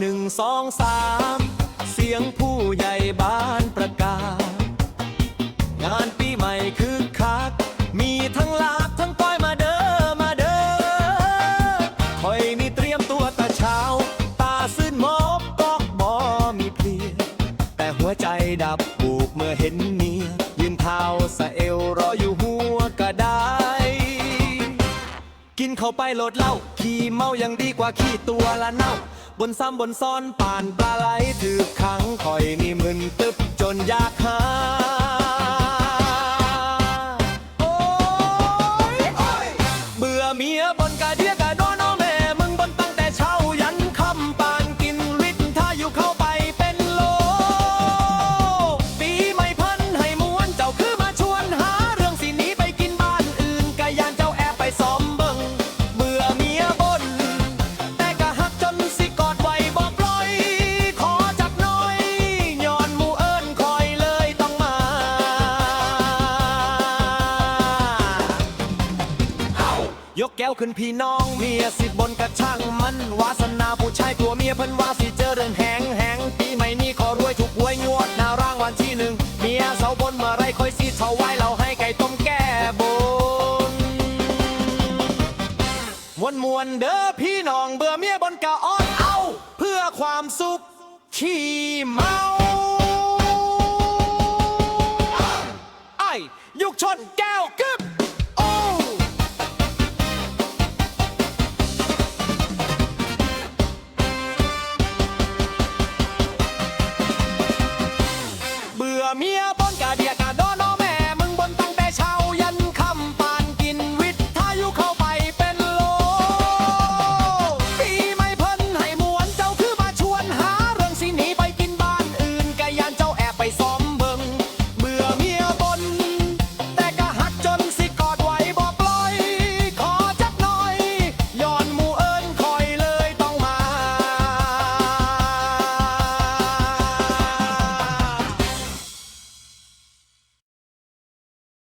หนึ่งสองสามเสียงผู้ใหญ่บ้านประกาศ งานปีใหม่คือคัก มีทั้งลาบทั้งก้อยมาเด้อมาเด้อคอยนี่เตรียมตัวแต่เช้า ตาซื่นมอบกอกบอมีเพลีย แต่หัวใจดับบูบเมื่อเห็นเมียยืนเท้าสะเอวรออยู่หัวกระไดกินเข้าไปโหลดเหล้า ขี่เมายังดีกว่าขี่ตัวละเน่า บนซ้ำบนซ้อนป่านปลาไหลถือขังคอยนี่มึนตึบจนอยากหา ยกแก้วขึ้นพี่น้อง เมียสิบบนกระช่างมัน วาสนาผู้ชายตัวเมียเพิ่นวาสิเจอเดินแหงแหงปีใหม่นี้ขอรวยถูกหวยงวดหน้าร่างวันที่หนึ่งเมียเสาบนเมื่อไรคอยสิเทวายเราให้ไก่ต้มแก้บนมวนมวนเด้อพี่น้องเบื่อเมียบนกะออนเอา เพื่อความสุขขี้เมาไอยุกชนแก้วกึ